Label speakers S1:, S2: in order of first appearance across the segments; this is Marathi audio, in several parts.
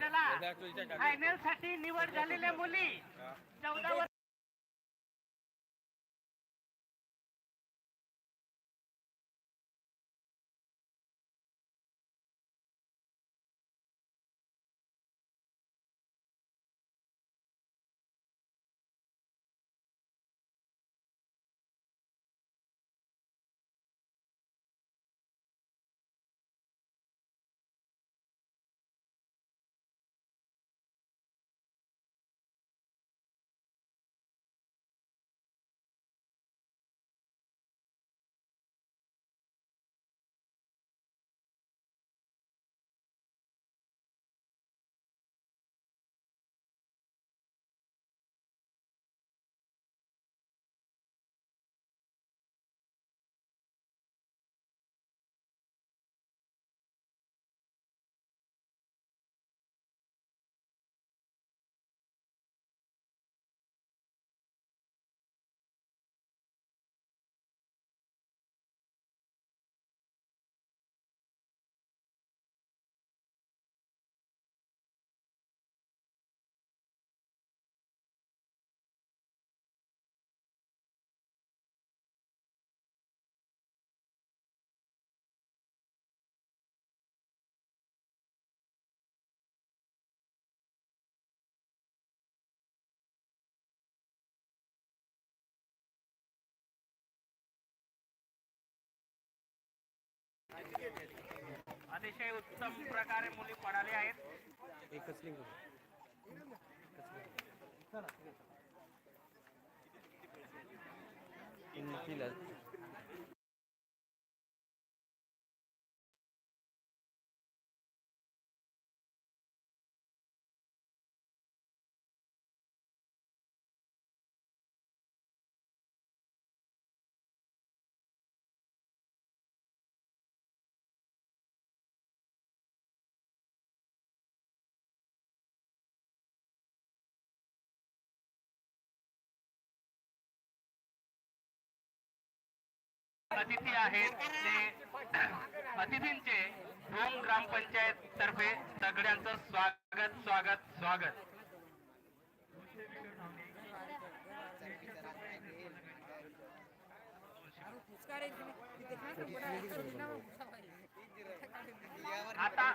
S1: चला. फायनलसाठी निवड झालेल्या मुली. चौदा वर्ष अतिशय उत्तम प्रकारे मुली पडाले आहेत.
S2: एकच तिला
S1: अतिथी आहेत ते अतिथींचे भूम ग्रामपंचायत तर्फे सगळ्यांचं स्वागत स्वागत स्वागत. आता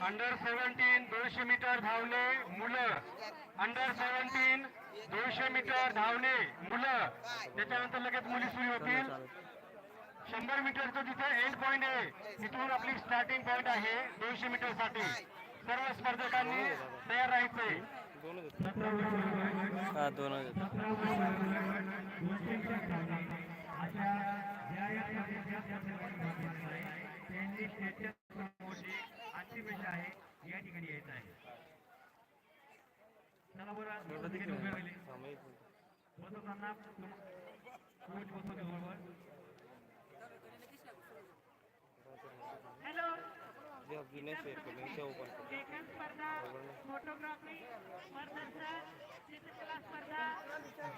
S1: अंडर सेव्हन्टीन दोनशे मीटर धावले मुलं. अंडर सेव्हन्टीन दोनशे मीटर धावणे मुलं त्याच्यानंतर लगेच मुली सुरू होतील शंभर मीटरचं जिथे एंड पॉइंट आहे तिथून आपली स्टार्टिंग पॉइंट आहे दोनशे मीटरसाठी सर्व स्पर्धकांनी तयार राहायचंय.
S2: हा.
S1: या ठिकाणी यायचं आहे चला बसवताना कोच बसवते बरोबर हॅलो
S2: जे जुन्या
S1: लेखन स्पर्धा फोटोग्राफी स्पर्धांचा चित्रकला स्पर्धा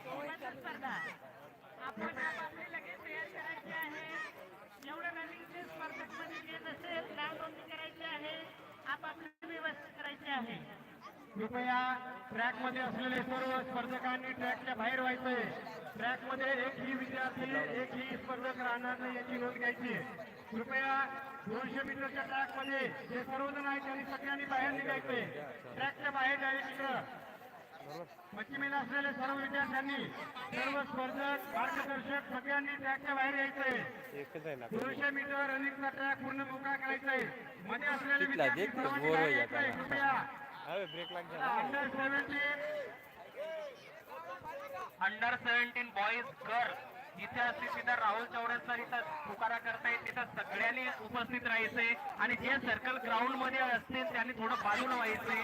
S1: निबंध स्पर्धा आपण आपापले लगेच तयार करायचे आहे जेवढं रनिंगचे स्पर्धकमध्ये येत असेल नाव नोंदणी करायची आहे आपापली व्यवस्था करायची आहे कृपया ट्रॅकमध्ये असलेले सर्व स्पर्धकांनी ट्रॅकच्या बाहेर व्हायचंय. ट्रॅकमध्ये एकही विद्यार्थी एकही स्पर्धक राहणार नाही याची नोंद घ्यायची. कृपया दोनशे मीटरच्या ट्रॅकमध्ये जे सर्वजण आहेत त्यांनी सगळ्यांनी बाहेर निघायचंय. ट्रॅकच्या बाहेर डायरेक्ट मच्छी मेला असलेल्या सर्व विद्यार्थ्यांनी सर्व स्पर्धक मार्गदर्शक सगळ्यांनी ट्रॅकच्या बाहेर यायचंय. दोनशे मीटर रनिंगचा ट्रॅक पूर्ण मोकळा करायचा आहे मध्ये असलेले विद्यार्थी
S2: हो है.
S1: कृपया
S2: अरे ब्रेक लाग
S1: under seventeen under seventeen boys girls इथे असतील तिथं राहुल चौरे इथं पुकारा करतायत तिथं सगळ्यांनी उपस्थित राहायचंय आणि जे सर्कल ग्राउंडमध्ये असतील त्यांनी थोडं बाजूला व्हायचंय